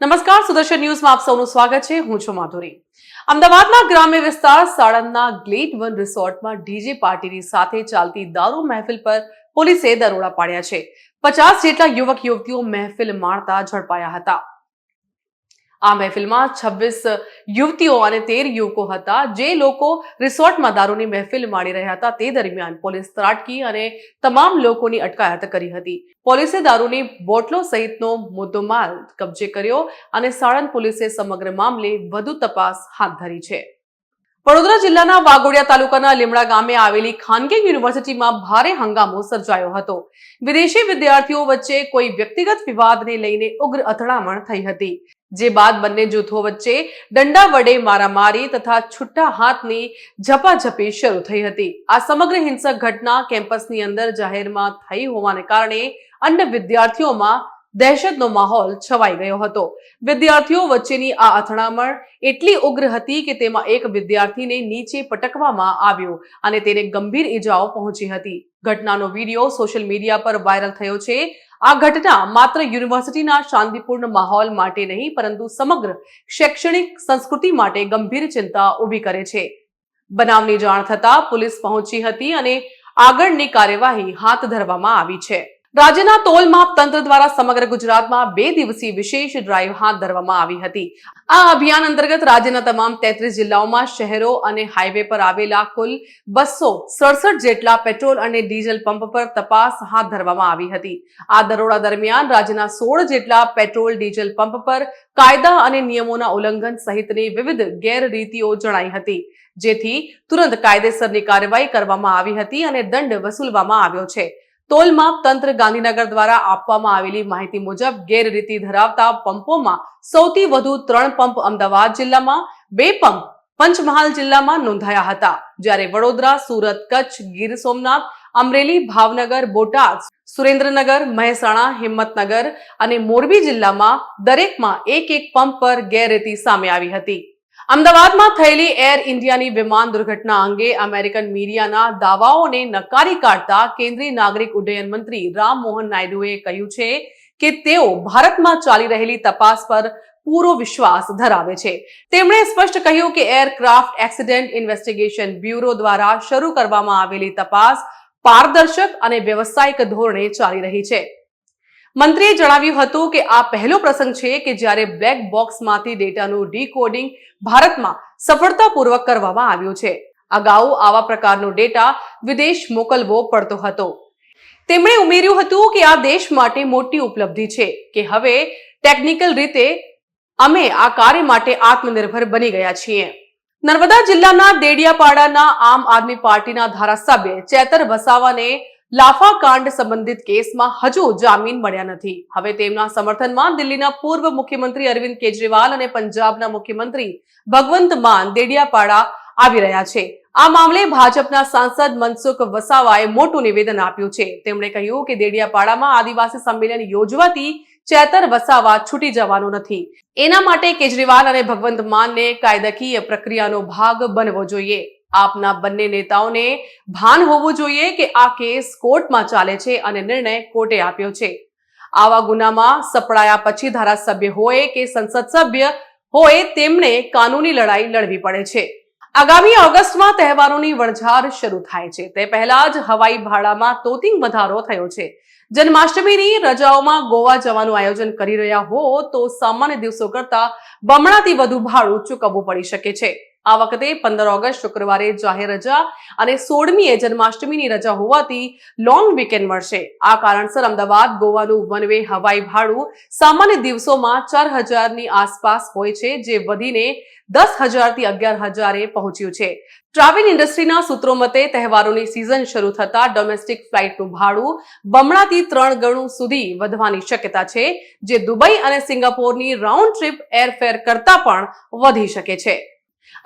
નમસ્કાર, સુદર્શન ન્યૂઝમાં આપ સૌનું સ્વાગત છે. હું છું માધુરી. અમદાવાદના ગ્રામ્ય વિસ્તાર સાળંદના ગ્લેડ વન રિસોર્ટમાં ડીજે પાર્ટીની સાથે ચાલતી દારૂ મહેફિલ પર પોલીસે દરોડા પાડ્યા છે. પચાસ જેટલા યુવક યુવતીઓ મહેફિલ માણતા ઝડપાયા હતા. આ મહેફિલમાં છવ્વીસ યુવતીઓ અને તેર યુવકો હતા. જે લોકો રિસોર્ટમાં દારૂની મહેફિલ માણી રહ્યા હતા, તે દરમિયાન પોલીસ ત્રાટકી અને તમામ લોકોની અટકાયત કરી હતી. પોલીસે દારૂની બોટલો સહિતનો મુદ્દોમાલ કબજે કર્યો અને સાણંદ પોલીસે સમગ્ર મામલે વધુ તપાસ હાથ ધરી છે. વડોદરા જિલ્લાના વાગોડિયા તાલુકાના લીમડા ગામે આવેલી ખાનગી યુનિવર્સિટીમાં ભારે હંગામો સર્જાયો હતો. વિદેશી વિદ્યાર્થીઓ વચ્ચે કોઈ વ્યક્તિગત વિવાદને લઈને ઉગ્ર અથડામણ થઈ હતી. જે બાદ બંને જૂથો વચ્ચે દંડા વડે મારામારી તથા છુટ્ટા હાથની ઝપાઝપી શરૂ થઈ હતી. આ સમગ્ર હિંસક ઘટના કેમ્પસની અંદર જાહેરમાં થઈ હોવાને કારણે અન્ય વિદ્યાર્થીઓમાં દહેશતનો માહોલ છવાઈ ગયો હતો. વિદ્યાર્થીઓ વચ્ચેની આ અથડામણ એટલી ઉગ્ર હતી કે તેમાં એક વિદ્યાર્થીને નીચે પટકવામાં આવ્યો અને તેને ગંભીર ઈજાઓ પહોંચી હતી. ઘટનાનો વીડિયો સોશિયલ મીડિયા પર વાયરલ થયો છે. આ ઘટના માત્ર યુનિવર્સિટીના શાંતિપૂર્ણ માહોલ માટે નહીં, પરંતુ સમગ્ર શૈક્ષણિક સંસ્કૃતિ માટે ગંભીર ચિંતા ઊભી કરે છે. બનાવની જાણ થતાં પોલીસ પહોંચી હતી અને આગળની કાર્યવાહી હાથ ધરવામાં આવી છે. રાજ્યના તોલ માપ તંત્ર દ્વારા સમગ્ર ગુજરાતમાં બે દિવસીય વિશેષ ડ્રાઈવ હાથ ધરવામાં આવી હતી. આ અભિયાન અંતર્ગત રાજ્યના તમામ તેત્રીસ જિલ્લાઓમાં શહેરો અને હાઈવે પર આવેલા કુલ બસો સડસઠ જેટલા પેટ્રોલ અને ડીઝલ પંપ પર તપાસ હાથ ધરવામાં આવી હતી. આ દરોડા દરમિયાન રાજ્યના સોળ જેટલા પેટ્રોલ ડીઝલ પંપ પર કાયદા અને નિયમોના ઉલ્લંઘન સહિતની વિવિધ ગેરરીતિઓ જણાઈ હતી. જેથી તુરંત કાયદેસરની કાર્યવાહી કરવામાં આવી હતી અને દંડ વસૂલવામાં આવ્યો છે. તોલમાપ તંત્ર ગાંધીનગર દ્વારા આપવામાં આવેલી માહિતી મુજબ ગેરરીતિ ધરાવતા પંપોમાં સૌથી વધુ ત્રણ પંપ અમદાવાદ જિલ્લામાં, બે પંપ પંચમહાલ જિલ્લામાં નોંધાયા હતા. જ્યારે વડોદરા, સુરત, કચ્છ, ગીર સોમનાથ, અમરેલી, ભાવનગર, બોટાદ, સુરેન્દ્રનગર, મહેસાણા, હિંમતનગર અને મોરબી જિલ્લામાં દરેકમાં એક એક પંપ પર ગેરરીતિ સામે આવી હતી. અમદાવાદમાં થયેલી એર ઇન્ડિયાની વિમાન દુર્ઘટના અંગે અમેરિકન મીડિયાના દાવાઓને નકારી કાઢતા કેન્દ્રીય નાગરિક ઉડ્ડયન મંત્રી રામમોહન નાયડુએ કહ્યું છે કે તેઓ ભારતમાં ચાલી રહેલી તપાસ પર પૂરો વિશ્વાસ ધરાવે છે. તેમણે સ્પષ્ટ કહ્યું કે એરક્રાફ્ટ એક્સિડન્ટ ઇન્વેસ્ટિગેશન બ્યુરો દ્વારા શરૂ કરવામાં આવેલી તપાસ પારદર્શક અને વ્યવસાયિક ધોરણે ચાલી રહી છે. મંત્રીએ જણાવ્યું હતું કે આ પહેલો પ્રસંગ છે કે જ્યારે બ્લેક બોક્સમાંથી ડેટાનું ડીકોડિંગ ભારતમાં સફળતાપૂર્વક કરવામાં આવ્યું છે. અગાઉ આવા પ્રકારનો ડેટા વિદેશ મોકલવો પડતો હતો. તેમણે ઉમેર્યું હતું કે આ દેશ માટે મોટી ઉપલબ્ધિ છે કે હવે ટેકનિકલ રીતે અમે આ કાર્ય માટે આત્મનિર્ભર બની ગયા છીએ. નર્મદા જિલ્લાના દેડિયાપાડાના આમ આદમી પાર્ટીના ધારાસભ્ય ચેતર વસાવાને લાફા કાંડ સંબંધિત કેસમાં હજુ જામીન મળ્યા નથી. હવે તેમના સમર્થનમાં દિલ્હીના પૂર્વ મુખ્યમંત્રી અરવિંદ કેજરીવાલ અને પંજાબના મુખ્યમંત્રી ભગવંત માન દેડિયાપાડા આવી રહ્યા છે. આ મામલે ભાજપના સાંસદ મનસુખ વસાવાએ મોટું નિવેદન આપ્યું છે. તેમણે કહ્યું કે દેડિયાપાડામાં આદિવાસી સંમેલન યોજવાથી ચેતર વસાવા છૂટી જવાનો નથી. એના માટે કેજરીવાલ અને ભગવંત માનને કાયદાકીય પ્રક્રિયાનો ભાગ બનવો જોઈએ. આપના બંને નેતાઓને ભાન હોવું જોઈએ કે આ કેસ કોર્ટમાં ચાલે છે અને નિર્ણય કોર્ટે આપ્યો છે. આવા ગુનામાં સપડાયા પછી ધારાસભ્ય હોય કે સંસદ સભ્ય હોય તેમણે કાનૂની લડાઈ લડવી પડે છે. આગામી ઓગસ્ટમાં તહેવારોની વણઝાર શરૂ થાય છે. તે પહેલા જ હવાઈ ભાડામાં તોતિંગ વધારો થયો છે. જન્માષ્ટમીની રજાઓમાં ગોવા જવાનું આયોજન કરી રહ્યા હો તો સામાન્ય દિવસો કરતા બમણાથી વધુ ભાડું ચૂકવવું પડી શકે છે. આ વખતે પંદર ઓગસ્ટ શુક્રવારે જાહેર રજા અને સોળમીએ જન્માષ્ટમીની રજા હોવાથી લોંગ વીકેન્ડ મળશે. આ કારણસર અમદાવાદ, ગોવાનું વન વે હવાઈ, ભાડું સામાન્ય દિવસોમાં ચાર હજારની આસપાસ હોય છે, જે વધીને દસ હજારથી અગિયાર હજારે પહોંચ્યું છે. ટ્રાવેલ ઇન્ડસ્ટ્રીના સૂત્રો મતે તહેવારોની સિઝન શરૂ થતા ડોમેસ્ટિક ફ્લાઇટનું ભાડું બમણાથી ત્રણ ગણું સુધી વધવાની શક્યતા છે, જે દુબઈ અને સિંગાપોરની રાઉન્ડ ટ્રીપ એરફેર કરતા પણ વધી શકે છે.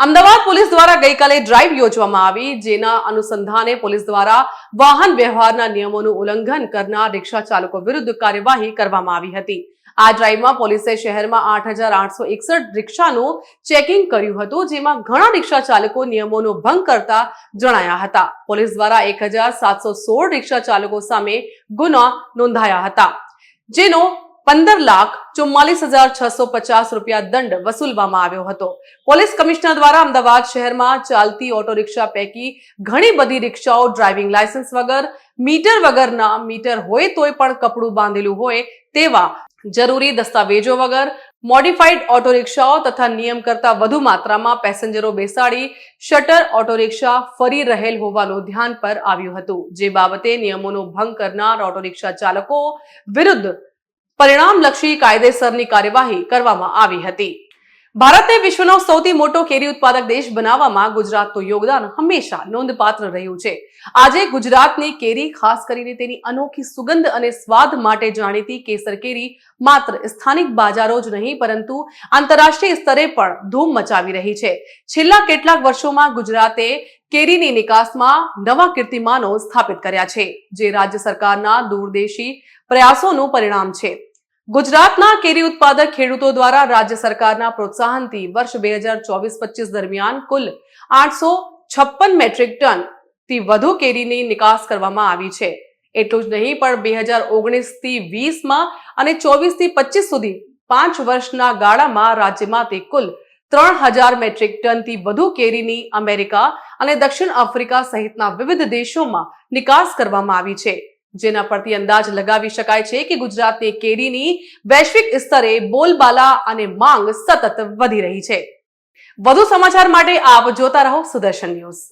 અમદાવાદ પોલીસ દ્વારા ગઈકાલે ડ્રાઈવ યોજવામાં આવી, જેના અનુસંધાને પોલીસ દ્વારા વાહન વ્યવહારના નિયમોનું ઉલ્લંઘન કરનાર રિક્ષા ચાલકો વિરુદ્ધ કાર્યવાહી કરવામાં આવી હતી. આ ડ્રાઈવમાં પોલીસે શહેરમાં આઠ હજાર આઠસો એકસઠ રિક્ષાનું ચેકિંગ કર્યું હતું, જેમાં ઘણા રિક્ષા ચાલકો નિયમોનો ભંગ કરતા જણાયા હતા. પોલીસ દ્વારા એક હજાર સાતસો સોળ રિક્ષા ચાલકો સામે ગુના નોંધાયા હતા, જેનો પંદર લાખ ચુમ્માલીસ હજાર છસો પચાસ રૂપિયા દંડ વસૂલવામાં આવ્યો હતો. પોલીસ કમિશનર દ્વારા અમદાવાદ શહેરમાં ચાલતી ઓટો રિક્ષા પૈકી ઘણી બધી રિક્ષાઓ ડ્રાઇવિંગ લાયસન્સ વગર, મીટર વગરના મીટર હોય તોય પણ કપડું બાંધેલું હોય તેવા જરૂરી દસ્તાવેજો વગર મોડિફાઈડ ઓટો રિક્ષાઓ તથા નિયમ કરતા વધુ માત્રામાં પેસેન્જરો બેસાડી શટર ઓટો રિક્ષા ફરી રહેલ હોવાનું ધ્યાન પર આવ્યું હતું. જે બાબતે નિયમોનો ભંગ કરનાર ઓટો રિક્ષા ચાલકો વિરુદ્ધ પરિણામલક્ષી કાયદેસરની કાર્યવાહી કરવામાં આવી હતી. ભારતે વિશ્વનો સૌથી મોટો કેરી ઉત્પાદક દેશ બનાવવામાં ગુજરાતનું યોગદાન હંમેશા નોંધપાત્ર રહ્યું છે. આજે ગુજરાતની કેરી ખાસ કરીને તેની અનોખી સુગંધ અને સ્વાદ માટે જાણીતી કેસર કેરી માત્ર સ્થાનિક બાજારો જ નહીં, પરંતુ આંતરરાષ્ટ્રીય સ્તરે પણ ધૂમ મચાવી રહી છે. છેલ્લા કેટલાક વર્ષોમાં ગુજરાતે કેરીની નિકાસમાં નવા કીર્તિમાનો સ્થાપિત કર્યા છે, જે રાજ્ય સરકારના દૂરદેશી પ્રયાસોનું પરિણામ છે. ગુજરાતના કેરી ઉત્પાદક ખેડૂતો દ્વારા રાજ્ય સરકારના પ્રોત્સાહનથી વર્ષ બે હજાર ચોવીસ પચીસ દરમિયાન કુલ આઠસો છપ્પન મેટ્રિક ટનથી વધુ કેરીની નિકાસ કરવામાં આવી છે. એટલું જ નહીં, પણ બે હજાર ઓગણીસથી વીસમાં અને ચોવીસથી પચીસ સુધી પાંચ વર્ષના ગાળામાં રાજ્યમાંથી કુલ ત્રણ હજાર મેટ્રિક ટનથી વધુ કેરીની અમેરિકા અને દક્ષિણ આફ્રિકા સહિતના વિવિધ દેશોમાં નિકાસ કરવામાં આવી છે. જેના પરથી અંદાજ લગાવી શકાય છે કે ગુજરાતની કેરીની વૈશ્વિક સ્તરે બોલબાલા અને માંગ સતત વધી રહી છે. વધુ સમાચાર માટે આપ જોતા રહો સુદર્શન ન્યૂઝ.